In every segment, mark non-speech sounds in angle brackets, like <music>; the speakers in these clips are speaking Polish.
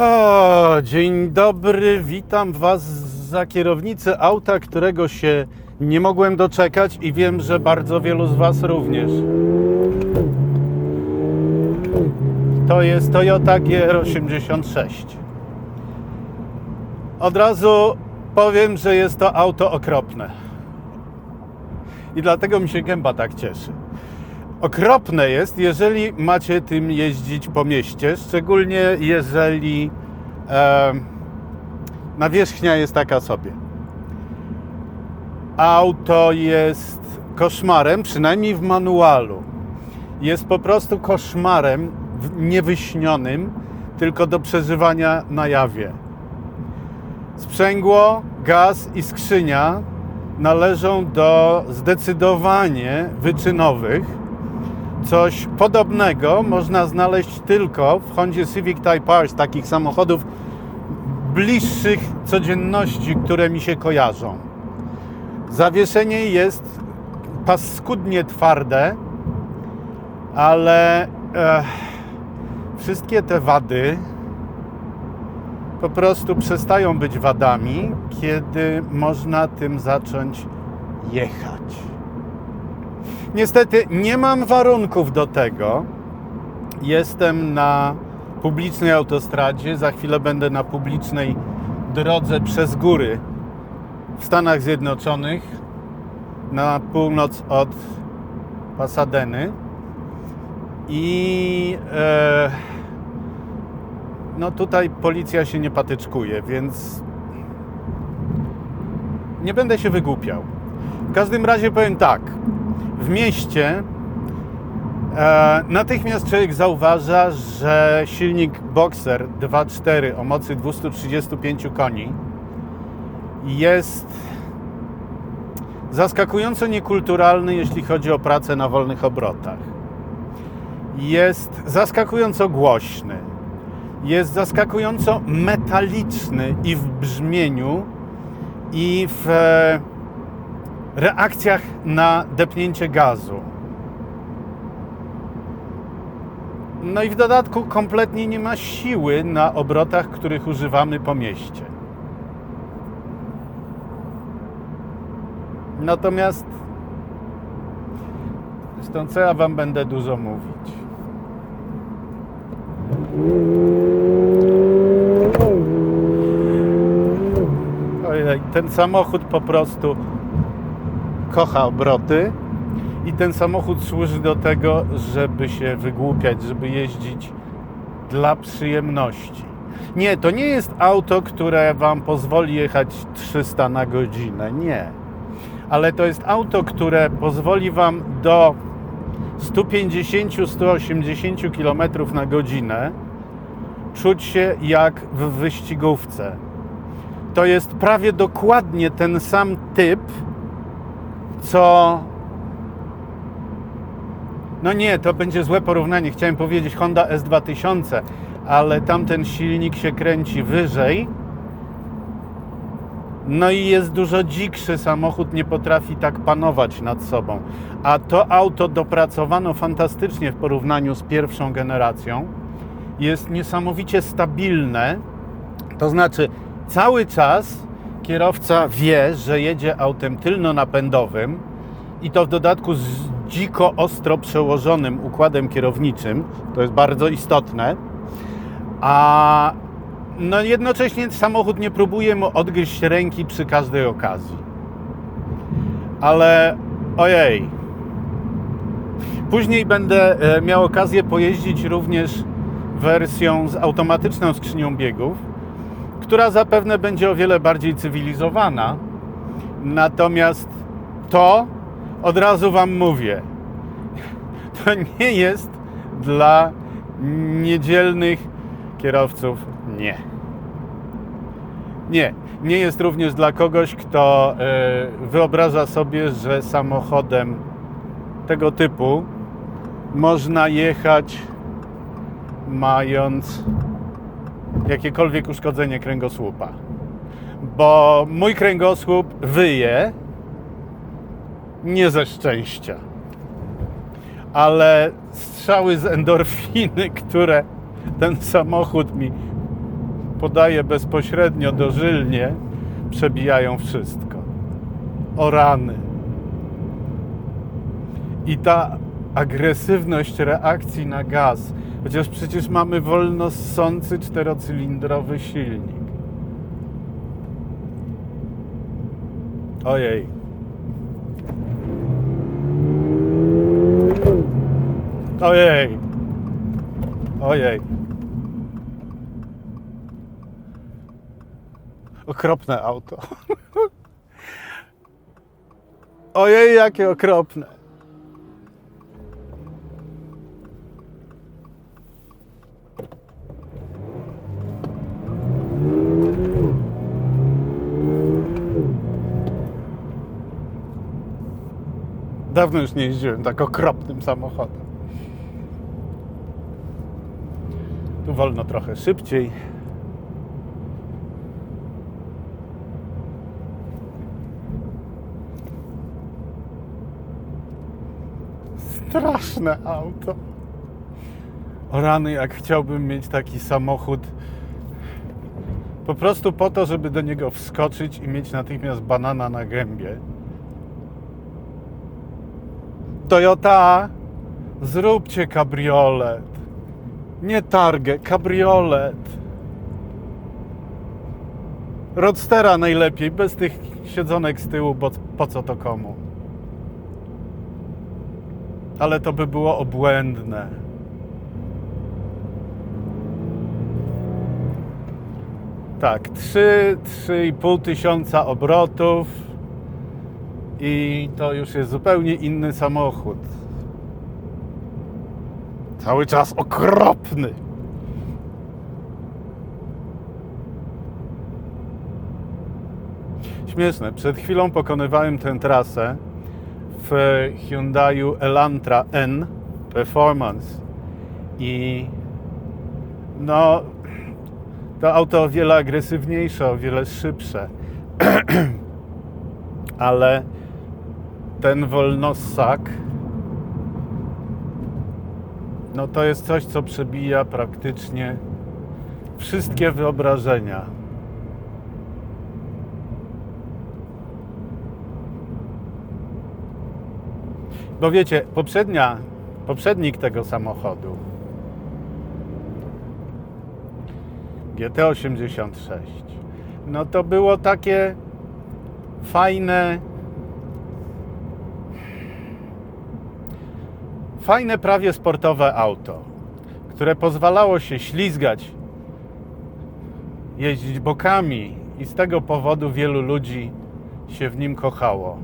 O, dzień dobry, witam Was za kierownicy auta, którego się nie mogłem doczekać i wiem, że bardzo wielu z Was również. To jest Toyota GR86. Od razu powiem, że jest to auto okropne. I dlatego mi się gęba tak cieszy. Okropne jest, jeżeli macie tym jeździć po mieście, szczególnie jeżeli e, nawierzchnia jest taka sobie. Auto jest koszmarem, przynajmniej w manualu. Jest po prostu koszmarem niewyśnionym, tylko do przeżywania na jawie. Sprzęgło, gaz i skrzynia należą do zdecydowanie wyczynowych. Coś podobnego można znaleźć tylko w Hondzie Civic Type R z takich samochodów bliższych codzienności, które mi się kojarzą. Zawieszenie jest paskudnie twarde, ale e, wszystkie te wady po prostu przestają być wadami, kiedy można tym zacząć jechać. Niestety nie mam warunków do tego. Jestem na publicznej autostradzie, za chwilę będę na publicznej drodze przez góry w Stanach Zjednoczonych na północ od Pasadeny. I e, no tutaj policja się nie patyczkuje, więc nie będę się wygłupiał. W każdym razie powiem tak. W mieście e, natychmiast człowiek zauważa, że silnik Boxer 2.4 o mocy 235 koni jest zaskakująco niekulturalny, jeśli chodzi o pracę na wolnych obrotach. Jest zaskakująco głośny. Jest zaskakująco metaliczny i w brzmieniu, i w reakcjach na depnięcie gazu. No i w dodatku kompletnie nie ma siły na obrotach, których używamy po mieście. Natomiast zresztą co ja wam będę dużo mówić. Ten samochód po prostu kocha obroty i ten samochód służy do tego, żeby się wygłupiać, żeby jeździć dla przyjemności. Nie, to nie jest auto, które Wam pozwoli jechać 300 na godzinę. Nie. Ale to jest auto, które pozwoli Wam do 150-180 km na godzinę czuć się jak w wyścigówce. To jest prawie dokładnie ten sam typ, co. No nie, to będzie złe porównanie. Chciałem powiedzieć Honda S2000, ale tamten silnik się kręci wyżej. No i jest dużo dzikszy samochód, nie potrafi tak panować nad sobą. A to auto dopracowano fantastycznie w porównaniu z pierwszą generacją. Jest niesamowicie stabilne. To znaczy, cały czas kierowca wie, że jedzie autem tylno-napędowym i to w dodatku z dziko ostro przełożonym układem kierowniczym. To jest bardzo istotne. A no jednocześnie samochód nie próbuje mu odgryźć ręki przy każdej okazji. Ale ojej. Później będę e, miał okazję pojeździć również wersją z automatyczną skrzynią biegów, która zapewne będzie o wiele bardziej cywilizowana. Natomiast to od razu Wam mówię, <laughs> to nie jest dla niedzielnych kierowców. Nie. Nie. Nie jest również dla kogoś, kto e, wyobraża sobie, że samochodem tego typu można jechać mając jakiekolwiek uszkodzenie kręgosłupa. Bo mój kręgosłup wyje nie ze szczęścia, ale strzały z endorfiny, które ten samochód mi podaje bezpośrednio dożylnie, przebijają wszystko. O rany. I ta agresywność reakcji na gaz, chociaż przecież mamy wolno ssący czterocylindrowy silnik. Ojej. Ojej. Ojej. Okropne auto. <laughs> Ojej, jakie okropne. Dawno już nie jeździłem tak okropnym samochodem. Tu wolno trochę szybciej. Straszne auto. O rany, jak chciałbym mieć taki samochód. Po prostu po to, żeby do niego wskoczyć i mieć natychmiast banana na gębie. Toyota, zróbcie kabriolet. Nie targę, kabriolet. Roadstera najlepiej, bez tych siedzonek z tyłu, bo po co to komu? Ale to by było obłędne. Tak, 3-3,5 tysiąca obrotów i to już jest zupełnie inny samochód. Cały czas okropny. Śmieszne. Przed chwilą pokonywałem tę trasę w Hyundaiu Elantra N Performance i no to auto o wiele agresywniejsze, o wiele szybsze. <clears throat> Ale ten wolnossak no to jest coś, co przebija praktycznie wszystkie wyobrażenia. Bo wiecie, poprzednia, poprzednik tego samochodu GT86 no to było takie fajne fajne prawie sportowe auto, które pozwalało się ślizgać, jeździć bokami i z tego powodu wielu ludzi się w nim kochało.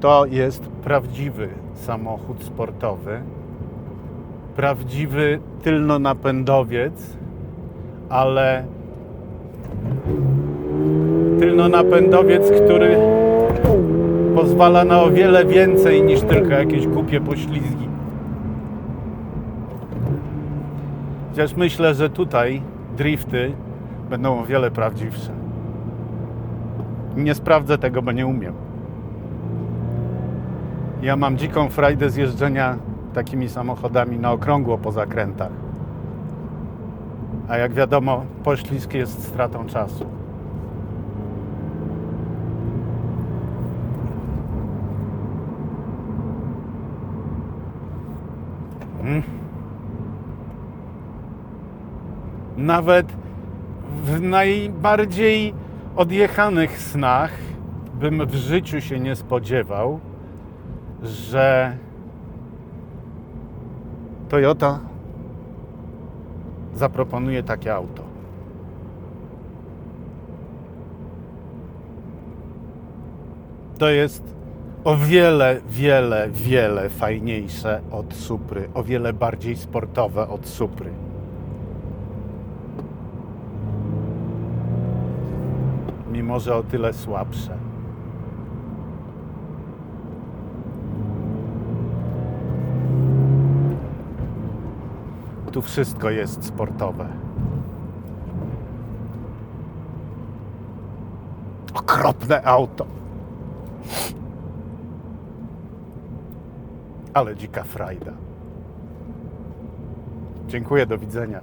To jest prawdziwy samochód sportowy, prawdziwy tylnonapędowiec, ale tylnonapędowiec, który pozwala na o wiele więcej niż tylko jakieś głupie poślizgi. Chociaż myślę, że tutaj drifty będą o wiele prawdziwsze. Nie sprawdzę tego, bo nie umiem. Ja mam dziką frajdę z jeżdżenia takimi samochodami na okrągło po zakrętach. A jak wiadomo, poślizg jest stratą czasu. Nawet w najbardziej odjechanych snach bym w życiu się nie spodziewał, że Toyota zaproponuje takie auto. To jest o wiele, wiele, wiele fajniejsze od Supry, o wiele bardziej sportowe od Supry. Mimo, że o tyle słabsze. Tu wszystko jest sportowe. Okropne auto. ale dzika frajda. Dziękuję, do widzenia.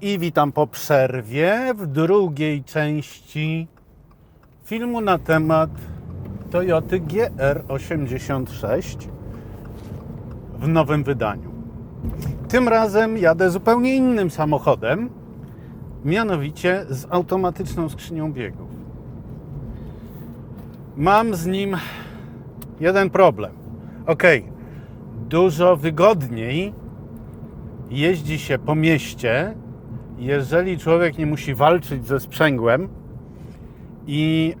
I witam po przerwie w drugiej części filmu na temat Toyoty GR86 w nowym wydaniu. Tym razem jadę zupełnie innym samochodem, mianowicie z automatyczną skrzynią biegu. Mam z nim jeden problem. Ok, dużo wygodniej jeździ się po mieście, jeżeli człowiek nie musi walczyć ze sprzęgłem i e,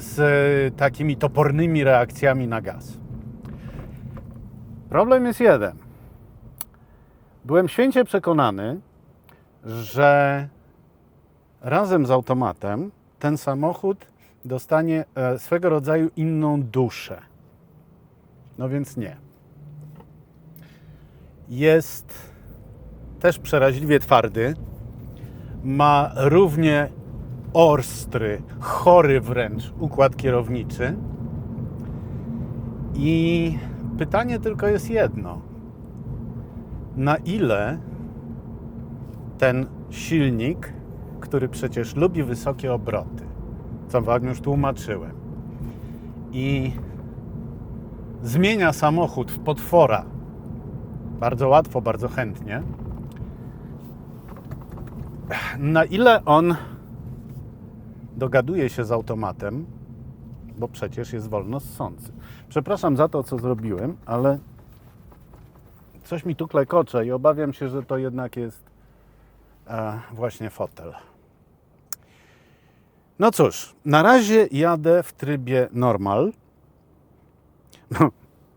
z takimi topornymi reakcjami na gaz. Problem jest jeden. Byłem święcie przekonany, że razem z automatem ten samochód dostanie e, swego rodzaju inną duszę. No więc nie. Jest też przeraźliwie twardy. Ma równie ostry, chory wręcz układ kierowniczy. I pytanie tylko jest jedno. Na ile ten silnik, który przecież lubi wysokie obroty, co Wam już tłumaczyłem, i zmienia samochód w potwora bardzo łatwo, bardzo chętnie, na ile on dogaduje się z automatem, bo przecież jest wolno ssący. Przepraszam za to, co zrobiłem, ale coś mi tu klekocze i obawiam się, że to jednak jest e, właśnie fotel. No cóż, na razie jadę w trybie normal. No,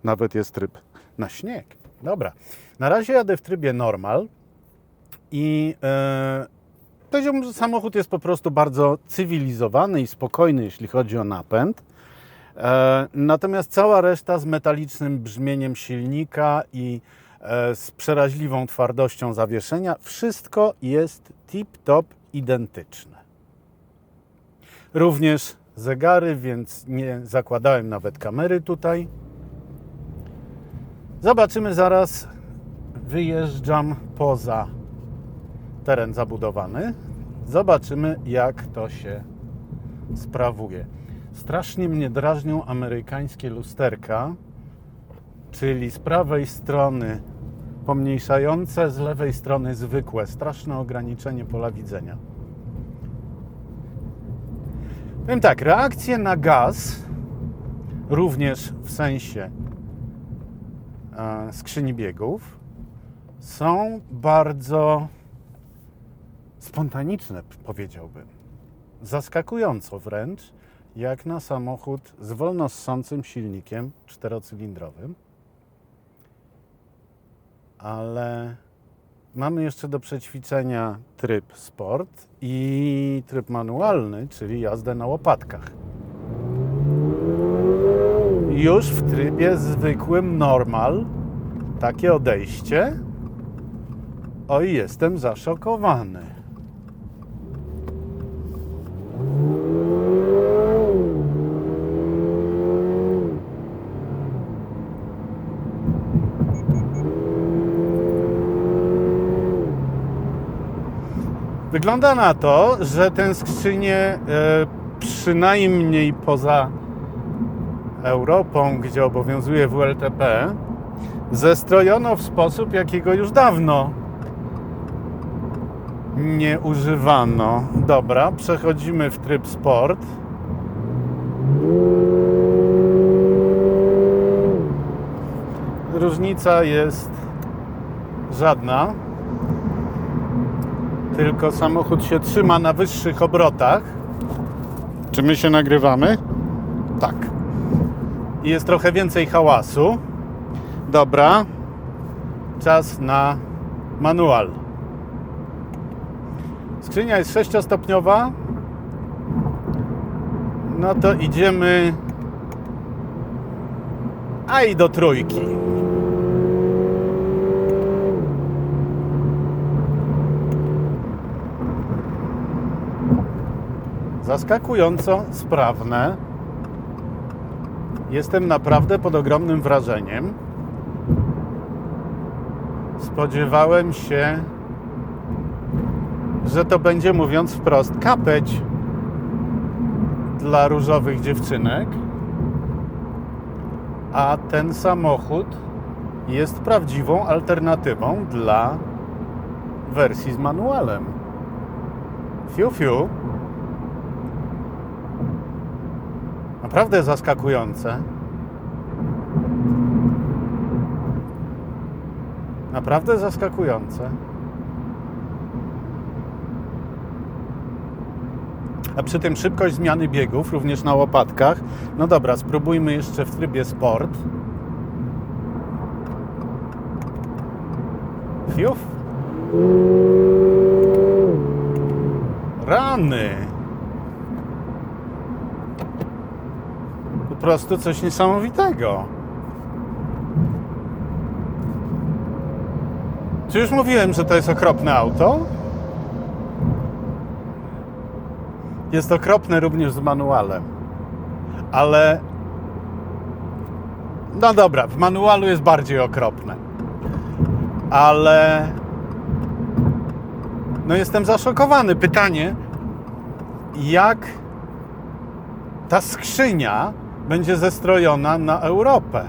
nawet jest tryb na śnieg. Dobra, na razie jadę w trybie normal i e, powiedziałbym, że samochód jest po prostu bardzo cywilizowany i spokojny, jeśli chodzi o napęd. E, natomiast cała reszta z metalicznym brzmieniem silnika i e, z przeraźliwą twardością zawieszenia, wszystko jest tip-top identyczne. Również zegary, więc nie zakładałem nawet kamery tutaj. Zobaczymy zaraz. Wyjeżdżam poza teren zabudowany. Zobaczymy, jak to się sprawuje. Strasznie mnie drażnią amerykańskie lusterka, czyli z prawej strony pomniejszające, z lewej strony zwykłe. Straszne ograniczenie pola widzenia. Powiem tak, reakcje na gaz, również w sensie e, skrzyni biegów, są bardzo spontaniczne, powiedziałbym. Zaskakująco wręcz, jak na samochód z wolno ssącym silnikiem czterocylindrowym. Ale mamy jeszcze do przećwiczenia tryb sport i tryb manualny, czyli jazdę na łopatkach. Już w trybie zwykłym normal takie odejście. Oj, jestem zaszokowany. Wygląda na to, że tę skrzynię e, przynajmniej poza Europą, gdzie obowiązuje WLTP, zestrojono w sposób, jakiego już dawno nie używano. Dobra, przechodzimy w tryb sport. Różnica jest żadna, tylko samochód się trzyma na wyższych obrotach. Czy my się nagrywamy? Tak. I jest trochę więcej hałasu. Dobra. Czas na manual. Skrzynia jest sześciostopniowa. No to idziemy. A i do trójki. Zaskakująco sprawne. Jestem naprawdę pod ogromnym wrażeniem. Spodziewałem się że to będzie, mówiąc wprost, kapeć dla różowych dziewczynek, a ten samochód jest prawdziwą alternatywą dla wersji z manualem. Fiu, fiu. Naprawdę zaskakujące. Naprawdę zaskakujące. A przy tym szybkość zmiany biegów, również na łopatkach. No dobra, spróbujmy jeszcze w trybie sport. Fiuf. Rany. Prostu coś niesamowitego. Czy już mówiłem, że to jest okropne auto? Jest okropne również z manualem. Ale. No dobra, w manualu jest bardziej okropne. Ale. No jestem zaszokowany. Pytanie, jak ta skrzynia będzie zestrojona na Europę?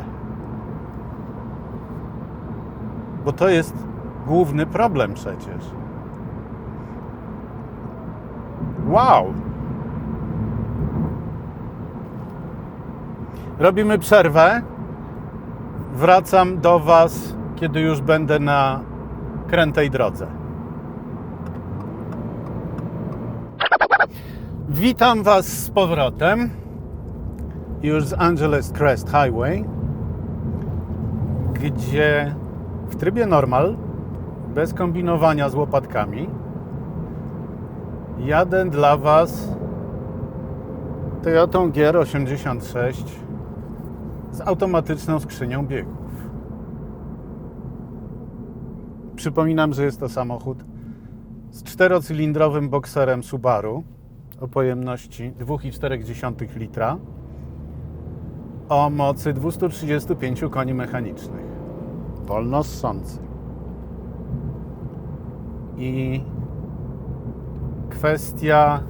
Bo to jest główny problem przecież. Wow! Robimy przerwę. Wracam do Was, kiedy już będę na krętej drodze. Witam Was z powrotem. Już z Angeles Crest Highway, gdzie w trybie normal, bez kombinowania z łopatkami, jadę dla Was Toyotą GR86 z automatyczną skrzynią biegów. Przypominam, że jest to samochód z czterocylindrowym bokserem Subaru o pojemności 2,4 litra o mocy 235 koni mechanicznych. Wolno ssący. I kwestia.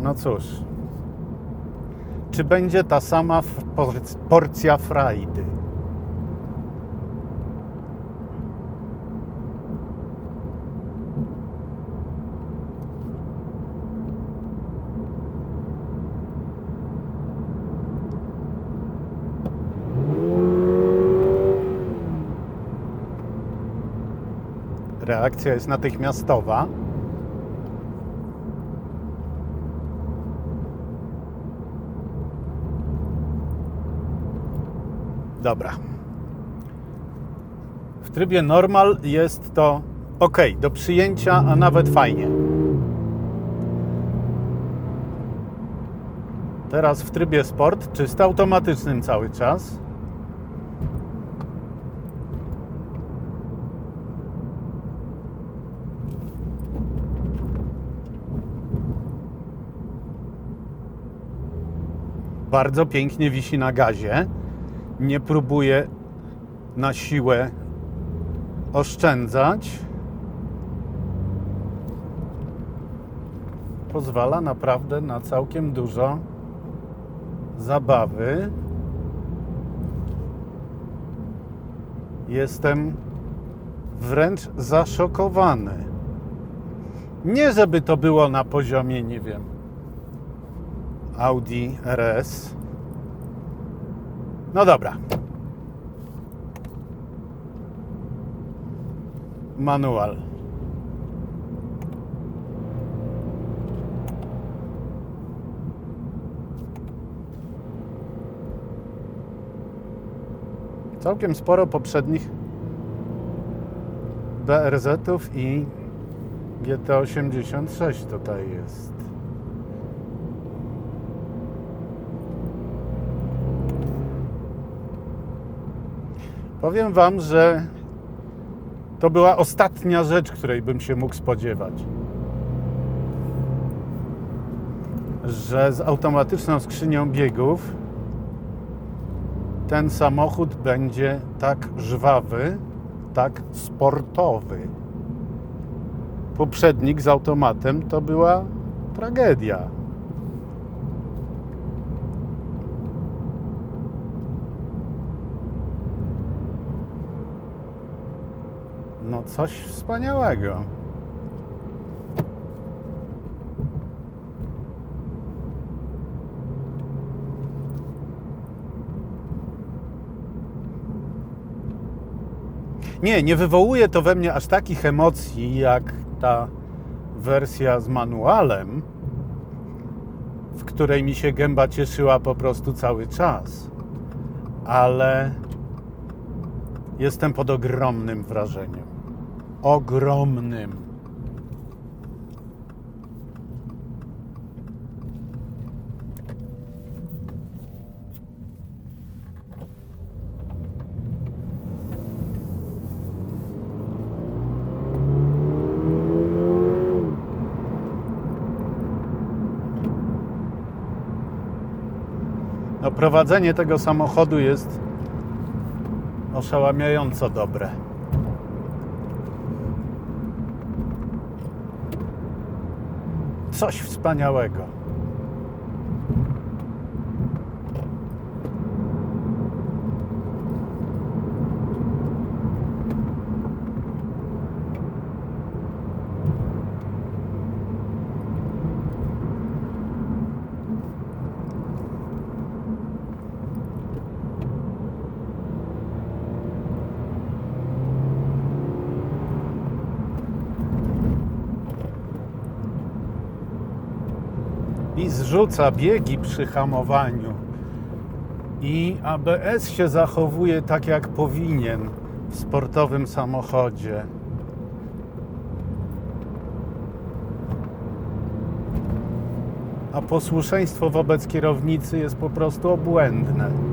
No cóż. Czy będzie ta sama porcja frajdy? Reakcja jest natychmiastowa. Dobra. W trybie normal jest to ok, do przyjęcia, a nawet fajnie. Teraz w trybie sport, czysto automatycznym cały czas. Bardzo pięknie wisi na gazie. Nie próbuje na siłę oszczędzać. Pozwala naprawdę na całkiem dużo zabawy. Jestem wręcz zaszokowany. Nie, żeby to było na poziomie, nie wiem, Audi RS. No dobra. Manual. Całkiem sporo poprzednich BRZ-ów i GT86 tutaj jest. Powiem Wam, że to była ostatnia rzecz, której bym się mógł spodziewać. Że z automatyczną skrzynią biegów ten samochód będzie tak żwawy, tak sportowy. poprzednik z automatem to była tragedia. Coś wspaniałego. Nie, nie wywołuje to we mnie aż takich emocji jak ta wersja z manualem, w której mi się gęba cieszyła po prostu cały czas. Ale jestem pod ogromnym wrażeniem. Ogromnym. No, prowadzenie tego samochodu jest oszałamiająco dobre. Coś wspaniałego. I zrzuca biegi przy hamowaniu. I ABS się zachowuje tak, jak powinien w sportowym samochodzie. A posłuszeństwo wobec kierownicy jest po prostu obłędne.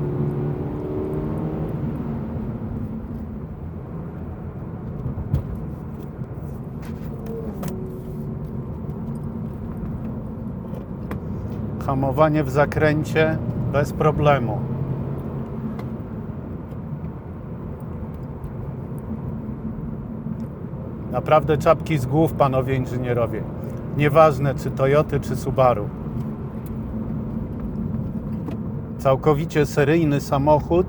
Hamowanie w zakręcie bez problemu. Naprawdę czapki z głów, panowie inżynierowie. Nieważne czy Toyoty, czy Subaru. Całkowicie seryjny samochód.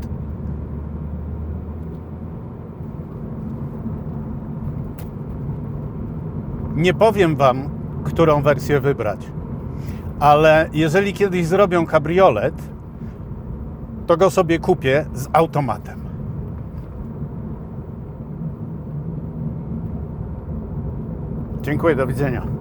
Nie powiem wam, którą wersję wybrać ale jeżeli kiedyś zrobią kabriolet, to go sobie kupię z automatem. Dziękuję, do widzenia.